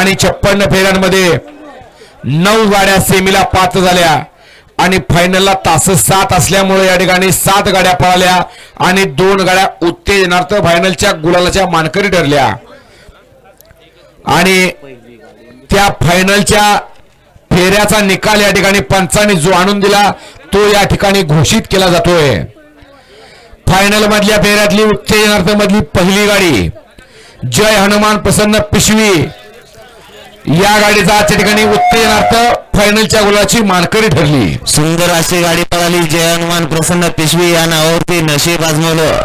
आणि छप्पन्न फेऱ्यांमध्ये नऊ गाड्या सेमीला पात्र झाल्या. आणि फायनलला तास सात असल्यामुळे या ठिकाणी सात गाड्या पळाल्या आणि दोन गाड्या उत्तेजनार्थ फायनलच्या गुलालाच्या मानकरी ठरल्या. आणि त्या फायनलच्या फेऱ्याचा निकाल या ठिकाणी पंचाने जो आणून दिला तो या ठिकाणी घोषित केला जातोय. फायनल मधल्या फेऱ्यातली उत्तेजनार्थ मधली पहिली गाडी जय हनुमान प्रसन्न पिशवी या गाडीचा आजच्या ठिकाणी उत्तेजनार्थ फायनलच्या गुलाची मानकरी ठरली. सुंदर अशी गाडी पळाली. जय हनुमान प्रसन्न पिशवी या नावावरती नशीब आजमवलं.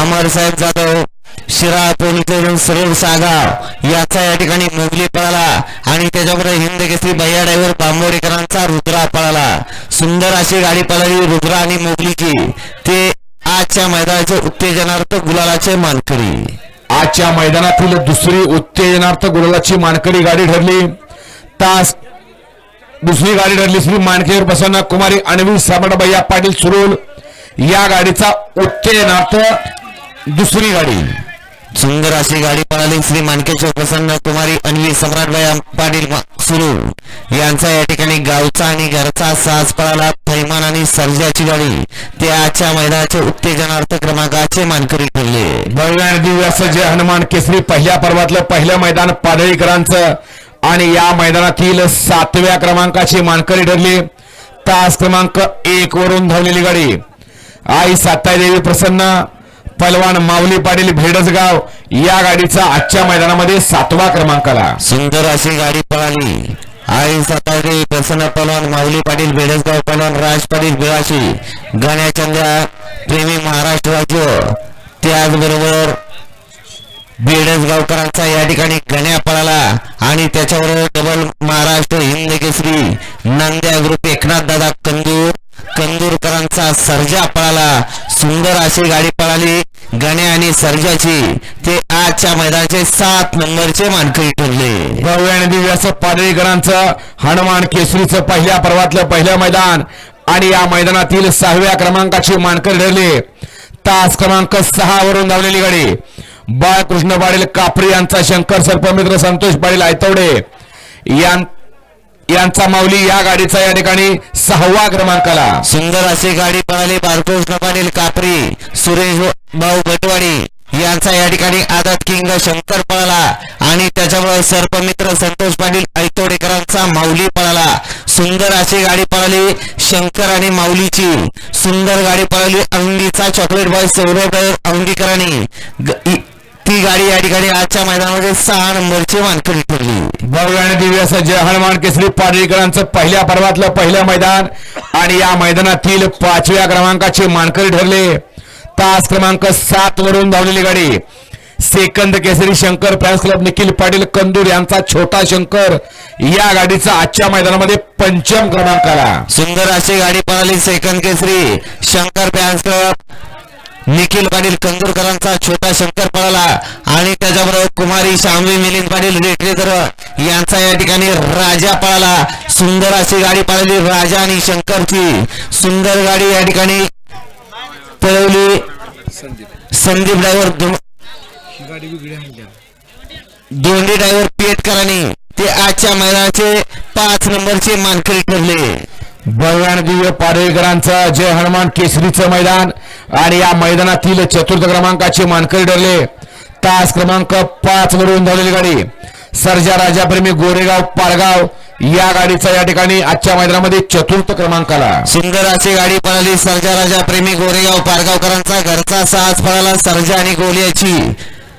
अमर साहेब जाधव शिरा पोलीस सरोवर सागाव याचा या ठिकाणी मोगली पळाला. आणि त्याच्याबरोबर हिंद केसरी भैया ड्रायव्हर बांबोडेकरांचा रुद्रा पळाला. सुंदर अशी गाडी पळाली रुद्रा आणि मोगलीची. ते आजच्या मैदानाचे उत्तेजनार्थ गुलालाचे मानकरी. आजच्या मैदानातील दुसरी उत्तेजनार्थ गुलालाची मानकरी गाडी ठरली. तास दुसरी गाडी ठरली श्री मानकेवर प्रसन्न कुमारी अनवी सामडभैया पाटील सुरुल. या गाडीचा उत्तेजनार्थ दुसरी गाडी. सुंदर अशी गाडी पळाली. श्री मानकेश्वर प्रसन्न कुमारी अन्वी सम्राटबाई पाटील सुरू. यांचा या ठिकाणी गावचा आणि घरचा साज पळाला. थैमान आणि सर्जाची गाडी. ते आजच्या मैदानाचे उत्तेजनार्थ क्रमांकाचे मानकरी ठरले. भव्य आणि दिव्य असं हनुमान केसरी पहिल्या पर्वातलं पहिलं मैदान पाडळीकरांचं आणि या मैदानातील सातव्या क्रमांकाची मानकरी ठरली. तास क्रमांक एक वरून धावलेली गाडी. आई साताई देवी प्रसन्न. पलवान माऊली पाटील भेडसगाव या गाडीचा आजच्या मैदानामध्ये सातवा क्रमांकाला. सुंदर अशी गाडी पळाली. आई सातारे प्रसन्न पलवान माऊली पाटील भेडसगाव पलवान राज पाटील बिळाशी गण्याचंद्या प्रेमी महाराष्ट्र राज्य. त्याचबरोबर बेडसगावकरांचा या ठिकाणी गण्या पळाला आणि त्याच्याबरोबर डबल महाराष्ट्र हिंद केसरी नंद्या ग्रुप एकनाथ दादा सर्जा पळाला. सुंदर अशी गाडी पळाली. गणे आणि सर्जाची. ते आजच्या मैदानाचे सात नंबरचे मानकरी ठरले. भव्य आणि दिव्य असं पाडळीकरांचं हनुमान केसरीचं पहिल्या पर्वातलं पहिलं मैदान. आणि या मैदानातील सहाव्या क्रमांकाची मानकरी ठरली. तास क्रमांक सहा वरून धावलेली गाडी. बाळकृष्ण पाटील कापरे यांचा शंकर सर्पमित्र संतोष पाटील आयतवडे. यां- यांचा माऊली या गाडीचा या ठिकाणी सहावा क्रमांकाला. सुंदर अशी गाडी पळाली बाळकृष्ण पाटील कापरी सुरेश भाऊ भटवाडी यांचा या ठिकाणी आदत किंग शंकर पळाला आणि त्याच्यामुळे सर्पमित्र संतोष पाटील ऐतोडेकरांचा माऊली पळाला. सुंदर अशी गाडी पळाली शंकर आणि माऊलीची. सुंदर गाडी पळाली अंगीचा चॉकलेट बॉय सौरभ अंगीकरांनी. ती गाडी या ठिकाणी आजच्या मैदानामध्ये सहा नंबरची मानकरी ठरली. भव्य आणि दिव्य असं जय हनुमान केसरी पाडळीकरांचं पहिल्या पर्वातलं पहिलं मैदान. आणि या मैदानातील पाचव्या क्रमांकाचे मानकरी ठरले. तास क्रमांक सात वरून धावलेली गाडी. Second Kesari Shankar fans club Nikhil Patil Kandur यांचा छोटा शंकर या गाडीचा आजच्या मैदानामध्ये पंचम क्रमांकाला. सुंदर अशी गाडी पळाली second Kesari Shankar fans club. Nikhil Patil कंदूरकरांचा छोटा शंकर पळाला आणि त्याच्याबरोबर कुमारी शामवी मिलिंद पाटील रेटरेकर यांचा या ठिकाणी राजा पळाला. सुंदर अशी गाडी पळाली राजा आणि शंकरची. सुंदर गाडी या ठिकाणी पळवली. संदीप ड्रायव्हर दोंडी ड्रायव्हर पेटकरांनी ते आजच्या मैदानाचे पाच नंबरचे मानकरी ठरले. भव्य आणि जय हनुमान केसरीचं मैदान आणि या मैदानातील चतुर्थ क्रमांकाचे मानकरी ठरले. तास क्रमांक पाच वरून धावलेली गाडी. सर्जा राजाप्रेमी गोरेगाव पारगाव या गाडीचा या ठिकाणी आजच्या मैदानामध्ये चतुर्थ क्रमांकाला. सुंदर अशी गाडी पळाली सर्जा राजा प्रेमी गोरेगाव पारगावकरांचा. घरचा साज पळाला सर्जा आणि गोलियाची.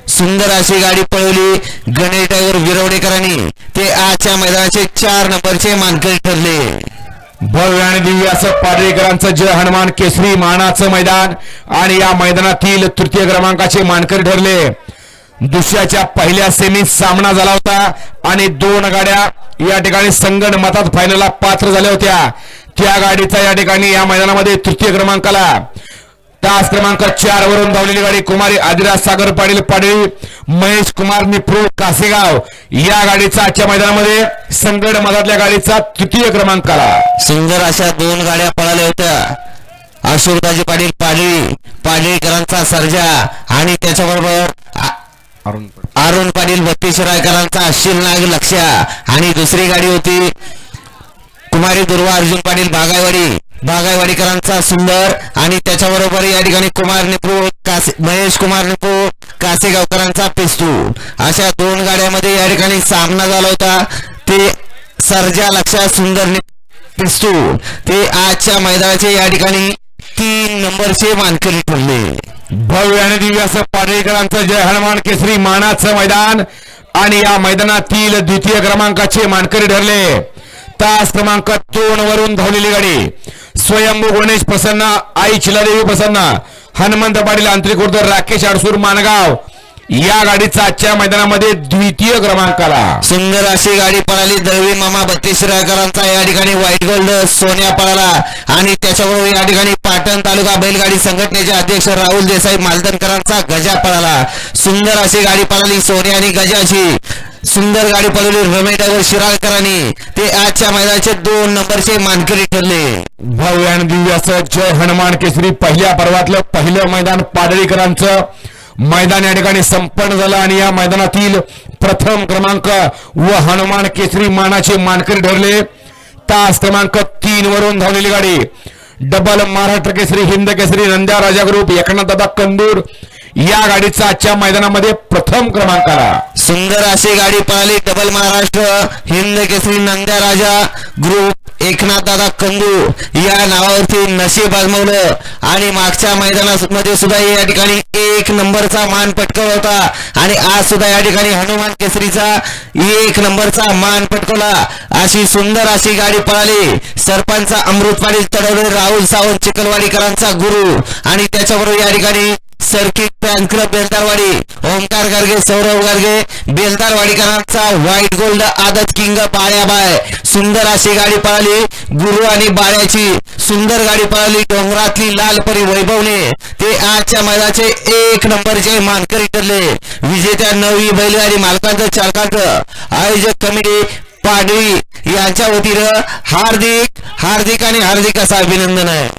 सुंदर अशी गाडी पळवली गणेश डायवर विरवडेकरांनी ते आजच्या मैदानाचे चार नंबरचे मानकरी ठरले. भव्य आणि दिव्य असं पाडळीकरांचं जय हनुमान केसरी मानाचं मैदान. आणि या मैदानातील तृतीय क्रमांकाचे मानकरी ठरले. दुसऱ्याच्या पहिल्या सेमीत सामना झाला होता आणि दोन गाड्या या ठिकाणी संगण मतात फायनलला पात्र झाल्या होत्या. त्या गाडीचा या ठिकाणी या मैदानामध्ये तृतीय क्रमांकाला तास क्रमांक चार वरून धावलेली गाडी कुमारी आदिराज सागर पाटील पाडळी महेश कुमार निप्रो कासेगाव. या गाडीचा आजच्या मैदानामध्ये संगड मधातल्या गाडीचा तृतीय क्रमांकाला सुंदर अशा दोन गाड्या पळाल्या होत्या. अशोकदाजी पाटील पाडळी पाडळीकरांचा सर्जा आणि त्याच्याबरोबर अरुण पाटील. बत्तीस रायकरांचा अश्विन नाग लक्ष आणि दुसरी गाडी होती कुमारी दुर्वा अर्जुन पाटील बागायवाडी. बागायवाडीकरांचा सुंदर आणि त्याच्याबरोबर या ठिकाणी कुमार निपू कासे महेश कुमार निपू कासेगावकरांचा पिस्तू अशा दोन गाड्यामध्ये या ठिकाणी सामना झाला होता. ते सर्जा लक्षात सुंदर पिस्तू ते आजच्या मैदानाचे या ठिकाणी तीन नंबरचे मानकरी ठरले. भव्य आणि दिव्य असं पाडळीकरांचं जय हनुमान केसरी मानाचं मैदान आणि या मैदानातील द्वितीय क्रमांकाचे मानकरी ठरले. तास क्रमांक दोन वरून धावलेली गाडी. स्वयंभू गणेश प्रसन्न आई चिलादेवी प्रसन्न हनुमंत पाटील आंतरिक राकेश अडसूर मानगाव. या गाडीचा आजच्या मैदानामध्ये द्वितीय क्रमांकाला. सुंदर अशी गाडी पळाली दळवी मामा बत्तीस रायकरांचा या ठिकाणी व्हाईट गोल्ड सोन्या पळाला. आणि त्याच्याबरोबर या ठिकाणी पाटण तालुका बैलगाडी संघटनेचे अध्यक्ष राहुल देसाई मालदणकरांचा गजा पळाला. सुंदर अशी गाडी पळाली सोन्या आणि गजाची. सुंदर गाडी पळवली रमेश शिराळकरांनी. ते आजच्या मैदानाचे दोन नंबरचे मानकरी ठरले. भव्य आणि दिव्य असं जय हनुमान केसरी. पहिल्या पर्वातलं पहिलं मैदान पाडळीकरांचं. मैदान या ठिकाणी संपन्न झालं आणि या मैदानातील प्रथम क्रमांक व हनुमान केसरी मानाचे मानकरी ठरले. तास क्रमांक तीन वरून धावलेली गाडी. डबल महाराष्ट्र केसरी हिंद केसरी नंद्या राजा ग्रुप एकनाथ दादा कंदूर या गाडीचा आजच्या मैदानामध्ये प्रथम क्रमांकाला सुंदर अशी गाडी पळाली डबल महाराष्ट्र हिंद केसरी नंद्या राजा ग्रुप एकनाथ दादा कंदू या नावावरती नशीब आजमवलं. आणि मागच्या मैदानामध्ये सुद्धा या ठिकाणी एक नंबरचा मान पटकवला होता. आणि आज सुद्धा या ठिकाणी हनुमान केसरीचा एक नंबरचा मान पटकवला. अशी सुंदर अशी गाडी पळाली. सरपंच अमृत पाटील राहुल सावंत चिकलवाडीकरांचा गुरु. आणि त्याच्याबरोबर या ठिकाणी circuit fan club Beldarwadi Omkar Garge Saurav Garge बेलदारवाडीकरांचा white gold आदत किंग बाळ्याबाय सुंदर अशी गाडी पळाली गुरु आणि बाळ्याची. सुंदर गाडी पळाली डोंगरातली लालपरी वैभवने. ते आजच्या मैदानाचे एक नंबरचे मानकरी ठरले. विजेत्या नवी बैलगाडी मालकांचं चालकांचं. आयोजक कमिटी पाडवी यांच्या वतीनं हार्दिक हार्दिक आणि हार्दिक असं अभिनंदन आहे.